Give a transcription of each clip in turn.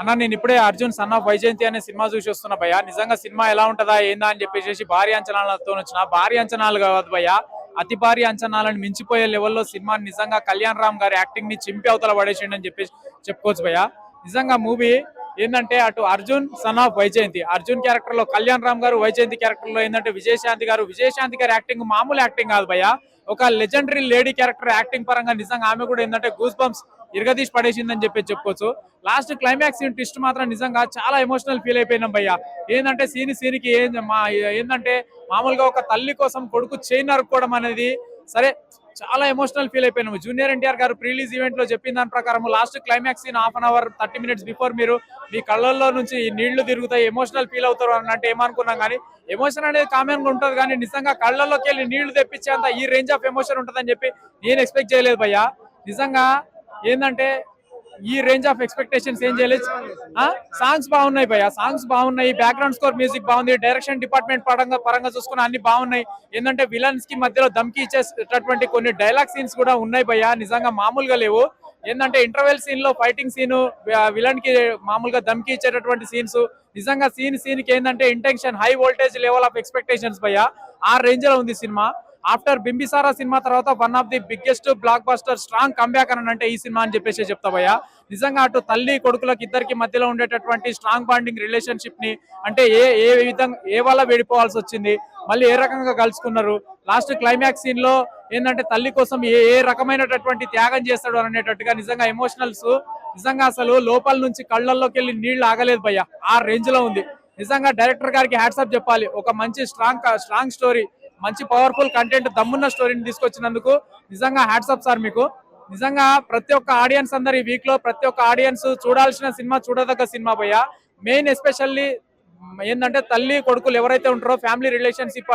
అన్న నేను ఇప్పుడే అర్జున్ సన్ ఆఫ్ వైజయంతి అనే సినిమా చూసి వస్తున్నా భయ్య. నిజంగా సినిమా ఎలా ఉంటదా ఏందా అని చెప్పేసి భారీ అంచనాలతో వచ్చిన. భారీ అంచనాలు కాదు భయ్య. అతి భారీ అంచనాలను మించిపోయే లెవెల్లో సినిమా నిజంగా కళ్యాణ్ రామ్ గారి యాక్టింగ్ని చింపి అవతల పడేసిండని అని చెప్పేసి చెప్పుకోవచ్చు భయ్య. నిజంగా మూవీ ఏంటంటే అటు అర్జున్ సన్ ఆఫ్ వైజయంతి. అర్జున్ క్యారెక్టర్లో కళ్యాణ్ రామ్ గారు వైజయంతి క్యారెక్టర్లో ఏంటంటే విజయశాంతి గారు. విజయశాంతి గారి యాక్టింగ్ మామూలు యాక్టింగ్ కాదు భయ్య. ఒక లెజెండరీ లేడీ క్యారెక్టర్ యాక్టింగ్ పరంగా నిజంగా ఆమె కూడా ఏంటంటే గూస్ బంప్స్ ఇరగదీసి పడేసిందని చెప్పి చెప్పుకోవచ్చు. లాస్ట్ క్లైమాక్స్ సీన్ ట్విస్ట్ మాత్రం నిజంగా చాలా ఎమోషనల్ ఫీల్ అయిపోయినాం భయ్య. ఏంటంటే సీని సీనికి ఏం మా ఏంటంటే మామూలుగా ఒక తల్లి కోసం కొడుకు చైన్ నరుక్కోవడం అనేది సరే చాలా ఎమోషనల్ ఫీల్ అయిపోయినాము జూనియర్ ఎన్టీఆర్ గారు ప్రీలీజ్ ఈవెంట్లో చెప్పిన దాని ప్రకారం last climax scene half an hour thirty minutes before మీరు మీ కళ్ళల్లో నుంచి నీళ్ళు తిరుగుతాయి ఎమోషనల్ ఫీల్ అవుతారు అన్నట్టు ఏమనుకున్నాం కానీ ఎమోషన్ అనేది కామన్గా ఉంటుంది కానీ నిజంగా కళ్ళల్లోకి వెళ్ళి నీళ్ళు తెప్పించేంత ఈ రేంజ్ ఆఫ్ ఎమోషన్ ఉంటుందని చెప్పి నేను ఎక్స్పెక్ట్ చేయలేదు భయ్య. నిజంగా ఏంటంటే ఈ రేంజ్ ఆఫ్ ఎక్స్పెక్టేషన్స్ ఏం చేయలేదు. సాంగ్స్ బాగున్నాయి భయ్య. సాంగ్స్ బాగున్నాయి. బ్యాక్గ్రౌండ్ స్కోర్ మ్యూజిక్ బాగుంది. డైరెక్షన్ డిపార్ట్మెంట్ పరంగా పరంగా చూసుకున్న అన్ని బాగున్నాయి. ఏంటంటే విలన్స్కి మధ్యలో దమ్కి ఇచ్చేటటువంటి కొన్ని డైలాగ్ సీన్స్ కూడా ఉన్నాయి భయ్య. నిజంగా మామూలుగా లేవు. ఏంటంటే ఇంటర్వెల్ సీన్లో ఫైటింగ్ సీన్ విలన్కి మామూలుగా దమ్కి ఇచ్చేటటువంటి సీన్స్ నిజంగా సీన్ సీన్కి ఏంటంటే intention high voltage level of expectations భయ్య. ఆ రేంజ్లో ఉంది సినిమా. ఆఫ్టర్ బింబిసారా సినిమా తర్వాత one of the biggest blockbuster strong comeback అని అంటే ఈ సినిమా అని చెప్పేసి చెప్తావయ్యా నిజంగా అటు తల్లి కొడుకులకు ఇద్దరికి మధ్యలో ఉండేటటువంటి స్ట్రాంగ్ బాండింగ్ రిలేషన్షిప్ని అంటే ఏ ఏ విధంగా ఏ వల్ల వేడిపోవాల్సి వచ్చింది మళ్ళీ ఏ రకంగా కలుసుకున్నారు? లాస్ట్ క్లైమాక్స్ సీన్లో ఏంటంటే తల్లి కోసం ఏ ఏ రకమైనటువంటి త్యాగం చేస్తాడు అనేటట్టుగా నిజంగా ఎమోషనల్స్ నిజంగా అసలు లోపల నుంచి కళ్ళల్లోకి వెళ్ళి నీళ్ళు ఆగలేదు భయ్య. ఆ రేంజ్లో ఉంది. నిజంగా డైరెక్టర్ గారికి హ్యాట్సాప్ చెప్పాలి. ఒక మంచి స్ట్రాంగ్ స్ట్రాంగ్ స్టోరీ మంచి పవర్ఫుల్ కంటెంట్ దమ్మున్న స్టోరీని తీసుకొచ్చినందుకు నిజంగా హ్యాట్సప్ సార్ మీకు. నిజంగా ప్రతి ఒక్క ఆడియన్స్ అందరు ఈ వీక్లో ప్రతి ఒక్క ఆడియన్స్ చూడాల్సిన సినిమా చూడదగ్గ సినిమా పోయా మెయిన్ ఎస్పెషల్లీ ఏంటంటే తల్లి కొడుకులు ఎవరైతే ఉంటారో family relationship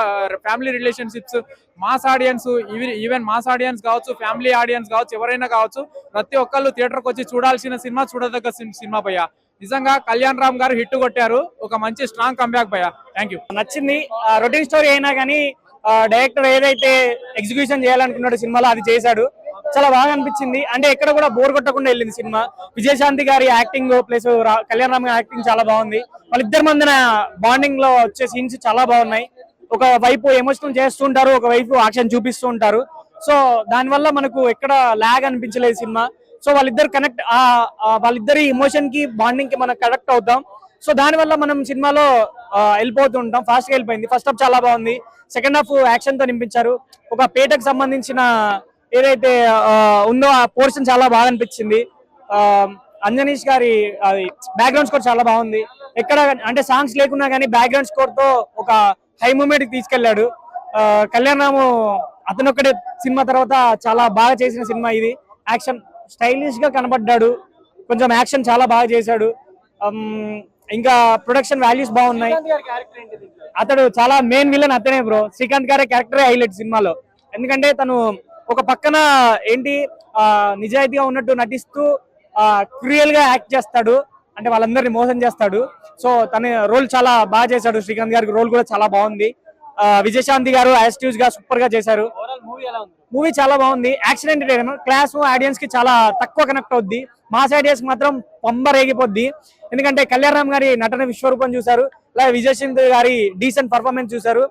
family relationships mass audience even mass audience కావచ్చు ఫ్యామిలీ ఆడియన్స్ కావచ్చు ఎవరైనా కావచ్చు ప్రతి ఒక్కళ్ళు థియేటర్కి వచ్చి చూడాల్సిన సినిమా చూడదగ్గ సినిమా భయ్య. నిజంగా కళ్యాణ్ రామ్ గారు హిట్ కొట్టారు. ఒక మంచి స్ట్రాంగ్ కంబ్యాక్ భయ్య. థ్యాంక్ యూ నచ్చింది. రొటీన్ స్టోరీ అయినా కానీ డైరెక్టర్ ఏదైతే ఎగ్జిక్యూషన్ చేయాలనుకున్నాడు సినిమాలో అది చేశాడు. చాలా బాగా అనిపించింది. అంటే ఎక్కడ కూడా బోర్ కొట్టకుండా వెళ్ళింది cinema. Vijayashanti garu acting plus Kalyan Ram acting చాలా బాగుంది. వాళ్ళిద్దరి మధ్యన బాండింగ్లో వచ్చే సీన్స్ చాలా బాగున్నాయి. ఒక వైపు ఎమోషనల్ చేస్తుంటారు ఒక వైపు యాక్షన్ చూపిస్తూ ఉంటారు. సో దానివల్ల మనకు ఎక్కడ లాగ్ అనిపించలేదు సినిమా. సో వాళ్ళిద్దరు కనెక్ట్ వాళ్ళిద్దరి ఎమోషన్కి బాండింగ్కి మనం కనెక్ట్ అవుతాం. సో దానివల్ల మనం సినిమాలో వెళ్ళిపోతూ ఉంటాం. ఫాస్ట్గా వెళ్ళిపోయింది. ఫస్ట్ హాఫ్ చాలా బాగుంది. సెకండ్ హాఫ్ యాక్షన్తో నింపించారు. ఒక పేటకు సంబంధించిన ఏదైతే ఉందో ఆ పోర్షన్ చాలా బాగా అనిపించింది. అంజనీష్ గారి బ్యాక్గ్రౌండ్ స్కోర్ చాలా బాగుంది. ఎక్కడ అంటే సాంగ్స్ లేకున్నా కానీ బ్యాక్గ్రౌండ్ స్కోర్తో ఒక హై మూమెంట్కి తీసుకెళ్ళాడు ఆ, కళ్యాణ్ రాము అతను ఒక్కడే సినిమా తర్వాత చాలా బాగా చేసిన సినిమా ఇది. యాక్షన్ స్టైలిష్గా కనబడ్డాడు. కొంచెం యాక్షన్ చాలా బాగా చేశాడు. ఇంకా ప్రొడక్షన్ వాల్యూస్ బాగున్నాయి. అతడు చాలా మెయిన్ విలన్ అతనే bro Srikanth garu character highlight సినిమాలో. ఎందుకంటే తను ఒక పక్కన ఏంటి ఆ, నిజాయితీగా ఉన్నట్టు నటిస్తూ క్రియల్గా యాక్ట్ చేస్తాడు. అంటే వాళ్ళందరినీ మోసం చేస్తాడు. సో తన రోల్ చాలా బాగా చేశాడు. శ్రీకాంత్ గారికి రోల్ కూడా చాలా బాగుంది. విజయశాంతి గారు యాస్టివ్స్గా సూపర్గా చేశారు. మూవీ చాలా బాగుంది. యాక్షన్ ఎంటర్టైనర్ క్లాస్ ఆడియన్స్కి చాలా తక్కువ కనెక్ట్ అవుద్ది. మాస్ ఆడియన్స్ మాత్రం పంబ రేగిపోద్ది. ఎందుకంటే కళ్యాణరామ్ గారి నటన విశ్వరూపం చూసారు అలాగే విజయశాంతి గారి డీసెంట్ పర్ఫార్మెన్స్ చూసారు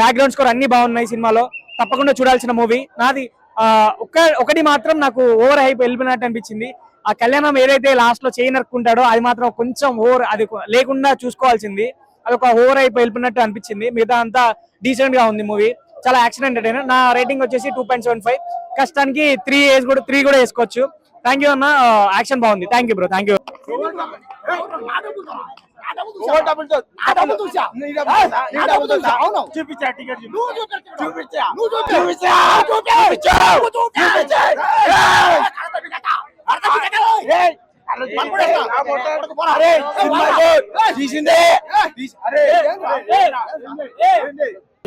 బ్యాక్గ్రౌండ్ స్కోర్ అన్ని బాగున్నాయి సినిమాలో. తప్పకుండా చూడాల్సిన మూవీ నాది ఆ, ఒక్క ఒకటి మాత్రం నాకు ఓవర్ హైప్ వెళ్ళిపోయినట్టు అనిపించింది. ఆ కళ్యాణం ఏదైతే లాస్ట్లో చేయి నరుక్కుంటాడో అది మాత్రం కొంచెం ఓవర్ అది లేకుండా చూసుకోవాల్సింది. అది ఒక ఓవర్ అయిపోయి వెళ్ళిపోయినట్టు అనిపించింది. మిగతా అంతా డీసెంట్గా ఉంది మూవీ చాలా యాక్షన్ ఎంటర్టైనర్ నా రేటింగ్ వచ్చేసి టూ పాయింట్ సెవెన్ ఫైవ్ కష్టానికి త్రీ ఏజ్ కూడా త్రీ కూడా వేసుకోవచ్చు. థ్యాంక్ యూ అన్న. యాక్షన్ బాగుంది. Thank you bro thank you చూపించా టికెట్ చూపించా. తీసిందే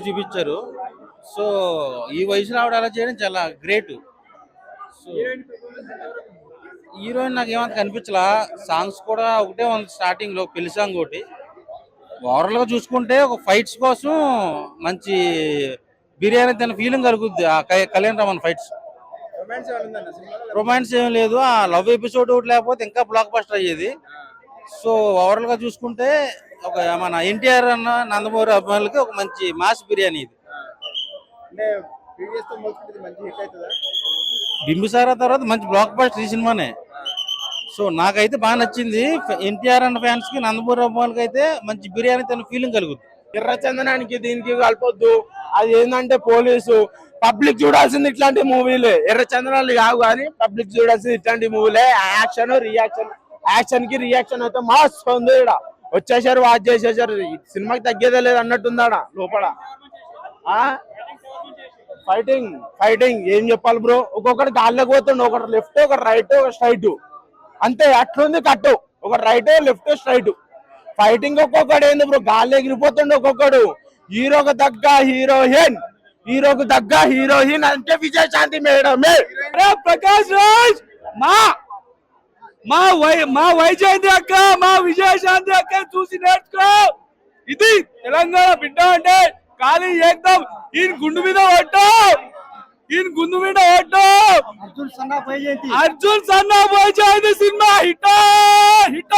చూపించారు. సో ఈ వయసు రావడం అలా చేయడం చాలా గ్రేట్. సో హీరోయిన్ నాకు ఏమంత కనిపించలా? సాంగ్స్ కూడా ఒకటే ఉంది స్టార్టింగ్లో పెళ్ళి సాంగ్ ఒకటి. ఓవరాల్గా చూసుకుంటే ఒక ఫైట్స్ కోసం మంచి బిర్యానీ తిన్న ఫీలింగ్ కలుగుద్ది ఆ కళ్యాణ్ రామన్ ఫైట్స్ రొమాన్స్ ఏం లేదు. ఆ లవ్ ఎపిసోడ్ ఒకటి లేకపోతే ఇంకా బ్లాక్ బస్టర్ అయ్యేది. సో ఓవరాల్గా చూసుకుంటే ఒక మన ఎన్టీఆర్ అన్న నందమూరి అభిమానులకి ఒక మంచి మాస్ బిర్యానీ ఇది. అంటే ప్రీవియస్తో పోల్చుకుంటే మంచి హిట్ అవుతుందా? బింబిసారా తర్వాత మంచి బ్లాక్ బస్టర్ ఈ సినిమానే. సో నాకైతే బాగా నచ్చింది. ఎన్టీఆర్ అన్న ఫ్యాన్స్కి నందమూరి అభిమానులకి అయితే మంచి బిర్యానీ తిన్న ఫీలింగ్ కలుగుతుంది ఎర్రచందనానికి దీనికి కలపొద్దు. అది ఏంటంటే పోలీసు. పబ్లిక్ చూడాల్సింది ఇట్లాంటి మూవీలే. ఎర్ర చంద్రాలు కావు కానీ పబ్లిక్ చూడాల్సింది ఇట్లాంటి మూవీలే. యాక్షన్ రియాక్షన్ యాక్షన్కి రియాక్షన్ అయితే మస్తు ఉంది ఇక్కడ వచ్చేసారు వాచ్ చేసేసారు. ఈ సినిమాకి తగ్గేదే లేదు అన్నట్టుందాడ లోపల. ఫైటింగ్ ఫైటింగ్ ఏం చెప్పాలి బ్రో? ఒక్కొక్కటి గాల్లోకి పోతుండు ఒకటి లెఫ్ట్ ఒకటి రైట్ ఒక స్ట్రైట్ అంతే అట్లుంది కట్టు. ఒక రైట్ లెఫ్ట్ స్ట్రైట్ ఫైటింగ్ ఒక్కొక్కడు ఏంది బ్రో? గాల్లో ఎగిరిపోతుండు ఒక్కొక్కడు. హీరోకి తగ్గ హీరోయిన్. హీరోకు తగ్గ హీరోయిన్ అంటే విజయశాంతి మేడమే. ప్రకాష్ రాజ్ మా మా వై మా వైజయంతి అక్క మా విజయశాంతి అక్క చూసి నేర్చుకో. ఇది తెలంగాణ బిడ్డ అంటే ఖాళీ ఏకదం ఈయన గుండు మీద పట్టు ఈయన గుండు మీద పట్టు Arjun son of Vyjayanthi. Arjun son of Vyjayanthi cinema hit hit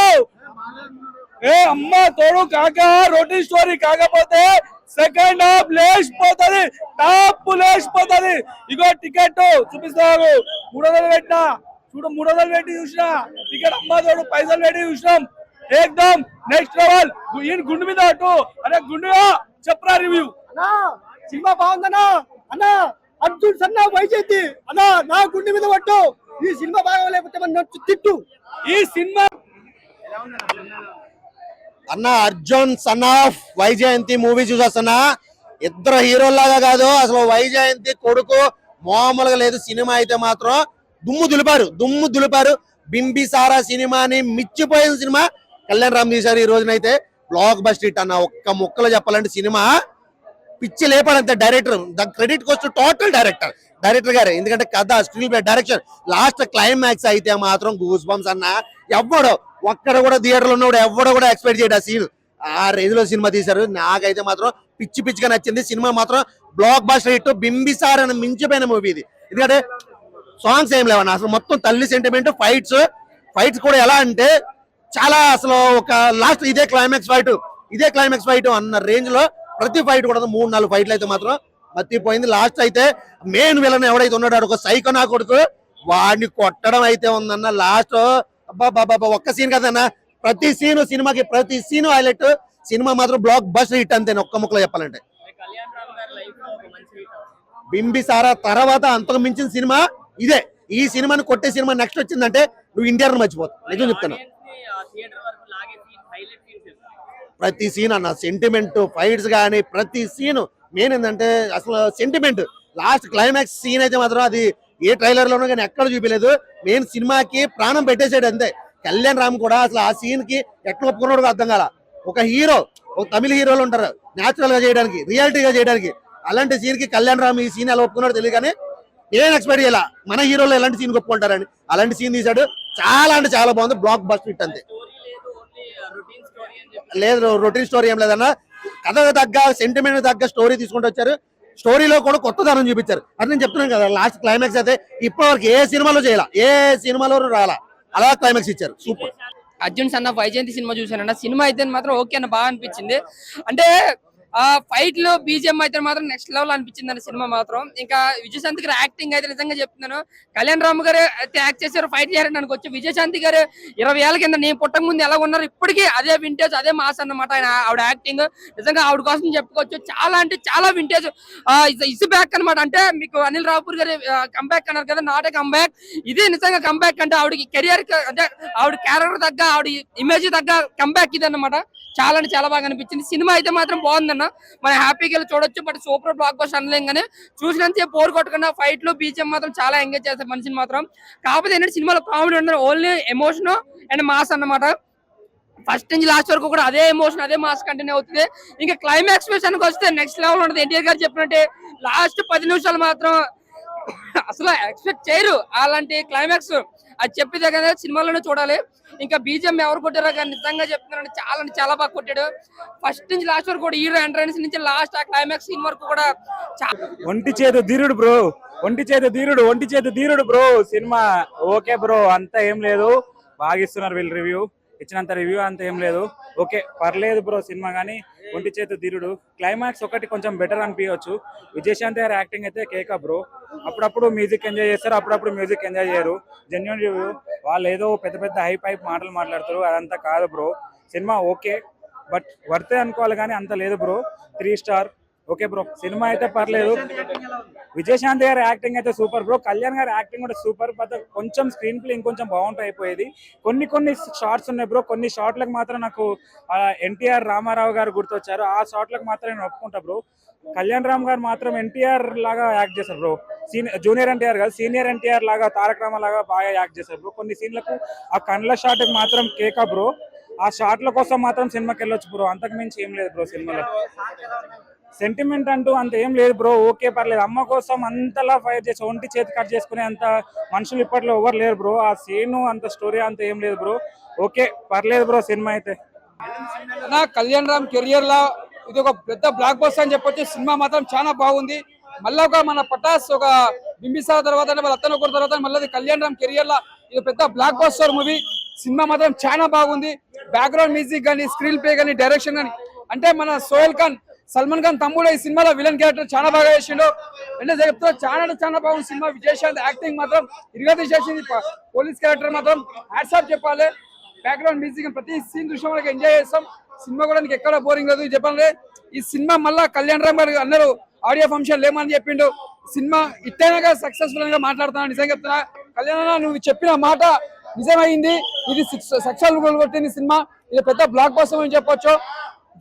ఏ అమ్మ తోడు కాక రోటీ స్టోరీ కాకపోతే సెకండ్ హాఫ్ లేచిపోతుంది. టాప్ లేచిపోతుంది. ఇగో టికెట్ చూపిస్తాను. మూడు వందలు పెట్టినా. చూడు మూడు వందలు పెట్టి చూసిన. టికెట్ అమ్మ తోడు పైసలు పెట్టి చూసినాం. ఏకదమ్ నెక్స్ట్ లెవెల్. ఈయన గుండు మీద అటు. అరే గుండు చెప్పరా రివ్యూ? సినిమా బాగుందన్నా? అన్నా అర్జున్ సన్న వైజయంతి. అన్నా నా గుండె మీద పట్టు. ఈ సినిమా బాగోలేకపోతే మన నచ్చు తిట్టు. ఈ సినిమా అన్న Arjun son of Vyjayanthi movie చూసేస్తున్నా. ఇద్దరు హీరోల్లాగా కాదు అసలు వైజయంతి కొడుకు మామూలుగా లేదు సినిమా అయితే మాత్రం. దుమ్ము దులిపారు దుమ్ము దులిపారు. బింబిసారా సినిమాని మిచ్చిపోయిన సినిమా. కళ్యాణ్ రామ్ తీశారు ఈ రోజునైతే. బ్లాక్ బస్ట్ హిట్ అన్న ఒక్క ముక్కలో చెప్పాలంటే సినిమా. పిచ్చి లేపాడంతే డైరెక్టర్ ద క్రెడిట్ కోస్ట్ టోటల్ డైరెక్టర్ డైరెక్టర్ గారే. ఎందుకంటే కథ screenplay direction last climax అయితే మాత్రం గూస్ బంప్స్ అన్న. ఎవ్వడు ఒక్కడ కూడా థియేటర్లో ఉన్నవాడు కూడా ఎక్స్పెక్ట్ చేయడు ఆ సీన్. ఆ రేంజ్లో సినిమా తీశారు. నాకైతే మాత్రం పిచ్చి పిచ్చిగా నచ్చింది. సినిమా మాత్రం బ్లాక్ బాస్టర్ హిట్ బింబిసార్ అని మించిపోయిన మూవీ ఇది. ఎందుకంటే సాంగ్స్ ఏం లేవన్న. అసలు మొత్తం తల్లి సెంటిమెంట్ ఫైట్స్ ఫైట్స్ కూడా ఎలా అంటే చాలా అసలు ఒక లాస్ట్ ఇదే క్లైమాక్స్ ఫైట్ ఇదే క్లైమాక్స్ ఫైట్ అన్న రేంజ్లో ప్రతి ఫైట్ కూడా మూడు నాలుగు ఫైట్లు అయితే మాత్రం మర్చిపోయింది లాస్ట్ అయితే మెయిన్ విలన్ ఎవడైతే ఉన్నాడో ఒక సైకో నా కొడుకు. వాడిని కొట్టడం అయితే ఉందన్న లాస్ట్ అబ్బా ఒక్క సీన్ కదన్న. ప్రతి సీన్ సినిమాకి ప్రతి సీన్ హైలైట్ సినిమా మాత్రం బ్లాక్ బస్ హిట్ అంతే ఒక్క ముక్కలో చెప్పాలంటే. బింబిసారా తర్వాత అంతకు మించిన సినిమా ఇదే. ఈ సినిమాని కొట్టే సినిమా నెక్స్ట్ వచ్చిందంటే నువ్వు ఇండియాను మర్చిపోతావు. నిజం చెప్తాను ప్రతి సీన్ అన్న సెంటిమెంట్ ఫైట్స్ కానీ ప్రతి సీన్ మెయిన్ ఏంటంటే అసలు సెంటిమెంట్ లాస్ట్ క్లైమాక్స్ సీన్ అయితే మాత్రం అది ఏ ట్రైలర్ లోనూ కానీ ఎక్కడ చూపించలేదు. మెయిన్ సినిమాకి ప్రాణం పెట్టేసాడు అంతే. కళ్యాణ్ రామ్ కూడా అసలు ఆ సీన్కి ఎట్లా ఒప్పుకున్నాడు అర్థం కాల. ఒక హీరో ఒక తమిళ హీరోలు ఉంటారు. న్యాచురల్గా చేయడానికి రియాలిటీగా చేయడానికి. అలాంటి సీన్కి కళ్యాణ్ రామ్ ఈ సీన్ ఎలా ఒప్పుకున్నాడో తెలియదు కానీ నేను ఎక్స్పెక్ట్ చేయాల? మన హీరోలు ఎలాంటి సీన్ ఒప్పుకుంటారని. అలాంటి సీన్ తీశాడు. చాలా అంటే చాలా బాగుంది. బ్లాక్ బస్ట్ హిట్ అంతే. లేదు రొటీన్ స్టోరీ ఏం లేదన్న. కథకు తగ్గ సెంటిమెంట్ తగ్గ స్టోరీ తీసుకుంటూ వచ్చారు. స్టోరీలో కూడా కొత్తదనం చూపించారు. అది నేను చెప్తున్నాను కదా లాస్ట్ క్లైమాక్స్ అయితే ఇప్పటివరకు ఏ సినిమాలో చేయాల? ఏ సినిమాలో రాలా? అలా క్లైమాక్స్ ఇచ్చారు. సూపర్ అర్జున్ సన్న వైజయంతి సినిమా చూసానన్న సినిమా అయితే మాత్రం ఓకే అని బాగా అనిపించింది. అంటే ఫైట్లో బీజిఎం అయితే మాత్రం నెక్స్ట్ లెవెల్ అనిపించింది అండి సినిమా మాత్రం. ఇంకా విజయశాంతి గారి యాక్టింగ్ అయితే నిజంగా చెప్తున్నాను. కళ్యాణ్ రామ్ గారు అయితే యాక్ట్ చేశారు ఫైట్ చేయాలని నాకు వచ్చి విజయశాంతి గారు ఇరవై ఏళ్ళ కింద నేను పుట్టక ముందు ఎలా ఉన్నారు ఇప్పటికీ అదే వింటేజ్ అదే మాస్ అన్నమాట ఆయన ఆవిడ యాక్టింగ్ నిజంగా ఆవిడ కోసం చెప్పుకోవచ్చు. చాలా అంటే చాలా వింటేజ్ ఇసు బ్యాక్ అన్నమాట. అంటే మీకు అనిల్ రావుపూర్ గారి కంబ్యాక్ అన్నారు కదా నాట్ ఏ కంబ్యాక్ ఇది నిజంగా కంబ్యాక్ అంటే ఆవిడకి కెరియర్ అంటే ఆవిడ క్యారెక్టర్ తగ్గ ఆవిడ ఇమేజ్ తగ్గ కంబ్యాక్ ఇది అన్నమాట. చాలా అంటే చాలా బాగా అనిపించింది. సినిమా అయితే మాత్రం బాగుందన్న మనం హ్యాపీగా వెళ్ళి చూడొచ్చు. బట్ సూపర్ బ్లాక్ బస్ అనలేం కానీ చూసినంత పోరు కొట్టకుండా ఫైట్లో బీచ్ మాత్రం చాలా ఎంగేజ్ చేస్తారు మనిషిని మాత్రం. కాకపోతే ఏంటంటే సినిమాలో కామెడీ ఉండదు. ఓన్లీ ఎమోషన్ అండ్ మాస్ అన్నమాట. ఫస్ట్ నుంచి లాస్ట్ వరకు కూడా అదే ఎమోషన్ అదే మాస్ కంటిన్యూ అవుతుంది. ఇంకా క్లైమాక్స్ విషయానికి వస్తే నెక్స్ట్ లెవెల్ ఉంటుంది ఎన్టీఆర్ గారు చెప్పినట్టే లాస్ట్ పది నిమిషాలు మాత్రం అసలు ఎక్స్పెక్ట్ చేయరు. అలాంటి క్లైమాక్స్ అది చెప్పేదే కదా సినిమాలోనే చూడాలి. ఇంకా బీజం ఎవరు కొట్టారో కానీ నిజంగా చెప్తున్నాను చాలా అంటే చాలా బాగా కొట్టాడు. ఫస్ట్ నుంచి లాస్ట్ వరకు కూడా హీరో ఎంట్రన్స్ నుంచి లాస్ట్ ఆ క్లైమాక్స్ సీన్ వరకు కూడా ఒంటి చేతు ధీరుడు బ్రో. ఒంటి చేతు ధీరుడు ఒంటి చేతు ధీరుడు బ్రో. సినిమా ఓకే బ్రో అంతా ఏం లేదు. బాగా ఇస్తున్నారు వీళ్ళు రివ్యూ ఇచ్చినంత రివ్యూ అంత ఏం లేదు. ఓకే పర్లేదు బ్రో సినిమా కానీ ఒంటి చేతు ధీరుడు. క్లైమాక్స్ ఒకటి కొంచెం బెటర్ అనిపించవచ్చు విజయశాంత్ గారి యాక్టింగ్ అయితే కేకా బ్రో అప్పుడప్పుడు మ్యూజిక్ ఎంజాయ్ చేస్తారు అప్పుడప్పుడు మ్యూజిక్ ఎంజాయ్ చేయరు. జెన్యున్ రివ్యూ వాళ్ళు ఏదో పెద్ద పెద్ద హై పైప్ మాటలు మాట్లాడతారు అదంతా కాదు బ్రో సినిమా ఓకే బట్ వర్తే అనుకోవాలి కానీ అంత లేదు bro three star okay bro cinema అయితే పర్లేదు. విజయశాంతి గారి యాక్టింగ్ అయితే సూపర్ బ్రో కళ్యాణ్ గారి యాక్టింగ్ కూడా సూపర్ బట్ కొంచెం స్క్రీన్ ప్లే ఇంకొంచెం బాగుంటాయి అయిపోయేది. కొన్ని కొన్ని షార్ట్స్ ఉన్నాయి బ్రో కొన్ని షార్ట్లకు మాత్రం నాకు ఎన్టీఆర్ రామారావు గారు గుర్తొచ్చారు. ఆ షార్ట్లకు మాత్రం నేను ఒప్పుకుంటా బ్రో. కళ్యాణ్ రామ్ గారు మాత్రం ఎన్టీఆర్ లాగా యాక్ట్ చేశారు బ్రో. సీనియర్ జూనియర్ ఎన్టీఆర్ కాదు సీనియర్ ఎన్టీఆర్ లాగా తారక రామ లాగా బాగా యాక్ట్ చేశారు బ్రో. కొన్ని సీన్లకు ఆ కండ్ల షార్ట్కి మాత్రం కేకా బ్రో. ఆ షార్ట్ల కోసం మాత్రం సినిమాకి వెళ్ళొచ్చు బ్రో. అంతకు మించి ఏం లేదు బ్రో సినిమాలో. సెంటిమెంట్ అంటూ అంత ఏం లేదు బ్రో ఓకే పర్లేదు. అమ్మ కోసం అంతలా ఫైర్ చేసి ఒంటి చేతి కట్ చేసుకునే అంత మనుషులు ఇప్పట్లో ఎవరు లేరు బ్రో ఆ సీను అంత స్టోరీ అంత ఏం లేదు బ్రో ఓకే పర్లేదు బ్రో సినిమా అయితే. నా కళ్యాణ్ రామ్ కెరియర్ లా ఇది ఒక పెద్ద బ్లాక్ బస్ అని చెప్పొచ్చు. సినిమా మాత్రం చాలా బాగుంది. మళ్ళీ ఒక మన పటాస్ ఒక బింబిసా తర్వాత వాళ్ళ అత్తన ఒకరి తర్వాత మళ్ళీ కళ్యాణ్ రామ్ కెరియర్ లా ఇది పెద్ద బ్లాక్ బస్టర్ మూవీ సినిమా మాత్రం చాలా బాగుంది. బ్యాక్గ్రౌండ్ మ్యూజిక్ కానీ స్క్రీన్ ప్లే కానీ డైరెక్షన్ కానీ అంటే మన సోహెల్ ఖాన్ సల్మాన్ ఖాన్ తమ్ముడు ఈ సినిమాలో విలన్ క్యారెక్టర్ చాలా బాగా చేసిండు. అంటే చెప్తా చాలా చాలా బాగుంది సినిమా. విజయశాంత్ యాక్టింగ్ మాత్రం ఇరుగా తీసేసింది పోలీస్ క్యారెక్టర్ మాత్రం హ్యాట్సాప్ చెప్పాలి. బ్యాక్గ్రౌండ్ మ్యూజిక్ ప్రతి సీన్ దృశ్యం వాళ్ళకి ఎంజాయ్ చేస్తాం. సినిమా కూడా నీకు ఎక్కడ బోరింగ్ లేదు. చెప్పాలంటే ఈ సినిమా మళ్ళా కళ్యాణ్ రామ్ గారు అన్నారు ఆడియో ఫంక్షన్ లేమని చెప్పిండు. సినిమా ఇట్టైనా సక్సెస్ఫుల్గా మాట్లాడుతున్నా నిజంగా చెప్తున్నా కళ్యాణ్ నువ్వు చెప్పిన మాట నిజమైంది. ఇది సక్సెస్ఫుల్ కొట్టింది సినిమా. ఇది పెద్ద బ్లాక్ బస్టర్ అని చెప్పొచ్చు.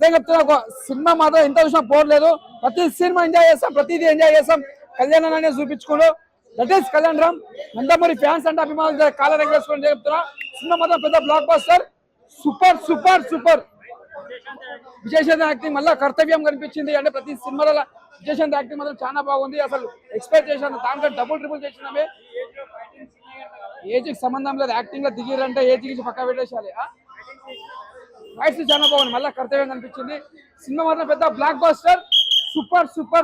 నిజంగా చెప్తున్నా ఒక సినిమా మాత్రం ఎంత చూసినా పోర్లేదు ప్రతి సినిమా ఎంజాయ్ చేస్తాం ప్రతిదీ ఎంజాయ్ చేస్తాం. కళ్యాణ్ అనే చూపించుకోడు that is Kalyan Ram. Nandamuri fans అంటే అభిమానులు కాల రెగ్యులేషన్ చెప్తున్నా. సినిమా మాత్రం పెద్ద blockbuster super super super Vijayashanti acting మళ్ళీ కర్తవ్యం కనిపించింది. అంటే ప్రతి సినిమాలలో విజయశాంతి యాక్టింగ్ మాత్రం చాలా బాగుంది. అసలు ఎక్స్పెక్ట్ చేశాను. దాంట్లో డబుల్ ట్రిపుల్ చేసినామే. ఏజ్కి సంబంధం లేదు. యాక్టింగ్లో దిగిరంటే ఏజ్కి పక్క పెట్టేసాలి ఫైట్స్ చాలా బాగుంది మళ్ళీ కర్తవ్యం కనిపించింది. సినిమా మాత్రం పెద్ద బ్లాక్ బస్టర్ సూపర్ సూపర్.